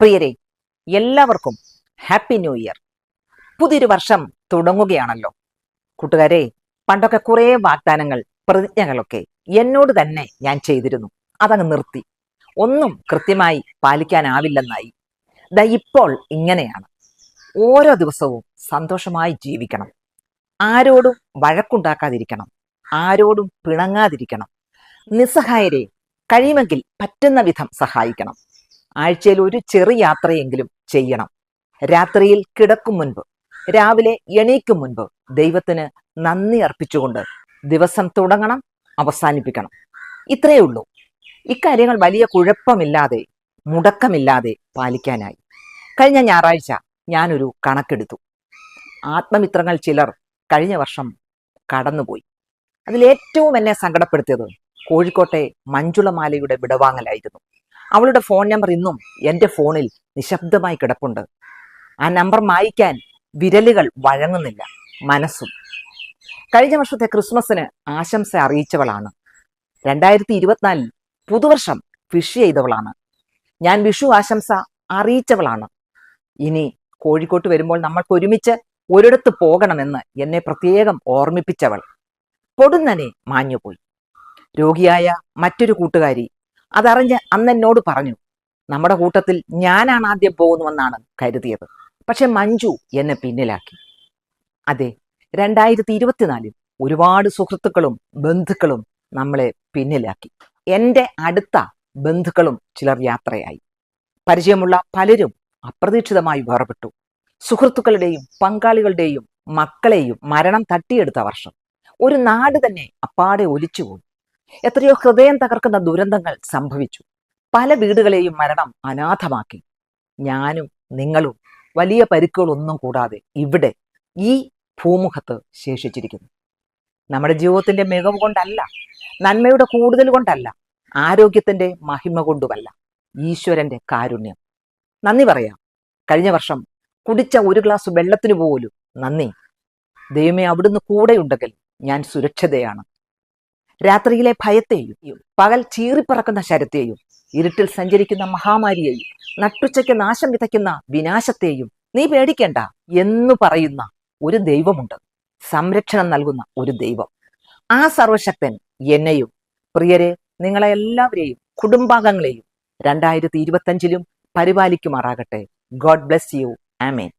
പ്രിയരെ എല്ലാവർക്കും happy new year പുതിയൊരു വർഷം തുടങ്ങുകയാണല്ലോ. കൂട്ടുകാരെ പണ്ടൊക്കെ കുറേ വാഗ്ദാനങ്ങൾ പ്രതിജ്ഞകളൊക്കെ എന്നോട് തന്നെ ഞാൻ ചെയ്തിരുന്നു. അതങ്ങ് നിർത്തി. ഒന്നും കൃത്യമായി പാലിക്കാനാവില്ലെന്നായി. ദ ഇപ്പോൾ ഇങ്ങനെയാണ്. ഓരോ ദിവസവും സന്തോഷമായി ജീവിക്കണം. ആരോടും വഴക്കുണ്ടാക്കാതിരിക്കണം. ആരോടും പിണങ്ങാതിരിക്കണം. നിസ്സഹായരെ കഴിയുമെങ്കിൽ പറ്റുന്ന വിധം സഹായിക്കണം. ആഴ്ചയിൽ ഒരു ചെറിയ യാത്രയെങ്കിലും ചെയ്യണം. രാത്രിയിൽ കിടക്കും മുൻപ് രാവിലെ എണീക്കും മുൻപ് ദൈവത്തിന് നന്ദി അർപ്പിച്ചുകൊണ്ട് ദിവസം തുടങ്ങണം അവസാനിപ്പിക്കണം. ഇത്രയേ ഉള്ളൂ. ഇക്കാര്യങ്ങൾ വലിയ കുഴപ്പമില്ലാതെ മുടക്കമില്ലാതെ പാലിക്കാനായി. കഴിഞ്ഞ ഞായറാഴ്ച ഞാനൊരു കണക്കെടുത്തു. ആത്മമിത്രങ്ങൾ ചിലർ കഴിഞ്ഞ വർഷം കടന്നുപോയി. അതിലേറ്റവും എന്നെ സങ്കടപ്പെടുത്തിയത് കോഴിക്കോട്ടെ മഞ്ജുളമാലയുടെ വിടവാങ്ങലായിരുന്നു. അവളുടെ ഫോൺ നമ്പർ ഇന്നും എന്റെ ഫോണിൽ നിശബ്ദമായി കിടപ്പുണ്ട്. ആ നമ്പർ മായ്ക്കാൻ വിരലുകൾ വഴങ്ങുന്നില്ല. മനസ്സും. കഴിഞ്ഞ വർഷത്തെ ക്രിസ്മസിന് ആശംസ അറിയിച്ചവളാണ്. രണ്ടായിരത്തി ഇരുപത്തിനാലിൽ പുതുവർഷം ഫിഷ് ചെയ്തവളാണ്. ഞാൻ വിഷു ആശംസ അറിയിച്ചവളാണ്. ഇനി കോഴിക്കോട്ട് വരുമ്പോൾ നമ്മൾക്ക് ഒരുമിച്ച് ഒരിടത്ത് പോകണമെന്ന് എന്നെ പ്രത്യേകം ഓർമ്മിപ്പിച്ചവൾ. പൊടുന്നനെ മാഞ്ഞുപോയി. രോഗിയായ മറ്റൊരു കൂട്ടുകാരി അതറിഞ്ഞ് അന്ന് എന്നോട് പറഞ്ഞു നമ്മുടെ കൂട്ടത്തിൽ ഞാനാണ് ആദ്യം പോകുന്നുവെന്നാണ് കരുതിയത്. പക്ഷെ മഞ്ജു എന്നെ പിന്നിലാക്കി. അതെ രണ്ടായിരത്തി ഇരുപത്തിനാലിൽ ഒരുപാട് സുഹൃത്തുക്കളും ബന്ധുക്കളും നമ്മളെ പിന്നിലാക്കി. എന്റെ അടുത്ത ബന്ധുക്കളും ചിലർ യാത്രയായി. പരിചയമുള്ള പലരും അപ്രതീക്ഷിതമായി വേർപെട്ടു. സുഹൃത്തുക്കളുടെയും പങ്കാളികളുടെയും മക്കളെയും മരണം തട്ടിയെടുത്ത വർഷം. ഒരു നാട് തന്നെ അപ്പാടെ ഒലിച്ചുപോയി. എത്രയോ ഹൃദയം തകർക്കുന്ന ദുരന്തങ്ങൾ സംഭവിച്ചു. പല വീടുകളെയും മരണം അനാഥമാക്കി. ഞാനും നിങ്ങളും വലിയ പരിക്കുകളൊന്നും കൂടാതെ ഇവിടെ ഈ ഭൂമുഖത്ത് ശേഷിച്ചിരിക്കുന്നു. നമ്മുടെ ജീവിതത്തിന്റെ മികവ് കൊണ്ടല്ല നന്മയുടെ കൂടുതൽ കൊണ്ടല്ല ആരോഗ്യത്തിന്റെ മഹിമ കൊണ്ടുമല്ല ഈശ്വരന്റെ കാരുണ്യം. നന്ദി പറയാം. കഴിഞ്ഞ വർഷം കുടിച്ച ഒരു ഗ്ലാസ് വെള്ളത്തിന് പോലും നന്ദി. ദൈവമേ അവിടുന്ന് കൂടെയുണ്ടെങ്കിൽ ഞാൻ സുരക്ഷിതയാണ്. രാത്രിയിലെ ഭയത്തെയും പകൽ ചീറിപ്പറക്കുന്ന ശരത്തെയും ഇരുട്ടിൽ സഞ്ചരിക്കുന്ന മഹാമാരിയെയും നട്ടുച്ചയ്ക്ക് നാശം വിതയ്ക്കുന്ന വിനാശത്തെയും നീ പേടിക്കേണ്ട എന്നു പറയുന്ന ഒരു ദൈവമുണ്ട്. സംരക്ഷണം നൽകുന്ന ഒരു ദൈവം. ആ സർവശക്തൻ എന്നെയും പ്രിയരെ നിങ്ങളെ എല്ലാവരെയും കുടുംബാംഗങ്ങളെയും രണ്ടായിരത്തി ഇരുപത്തഞ്ചിലും പരിപാലിക്കുമാറാകട്ടെ. God bless you. ആമേൻ.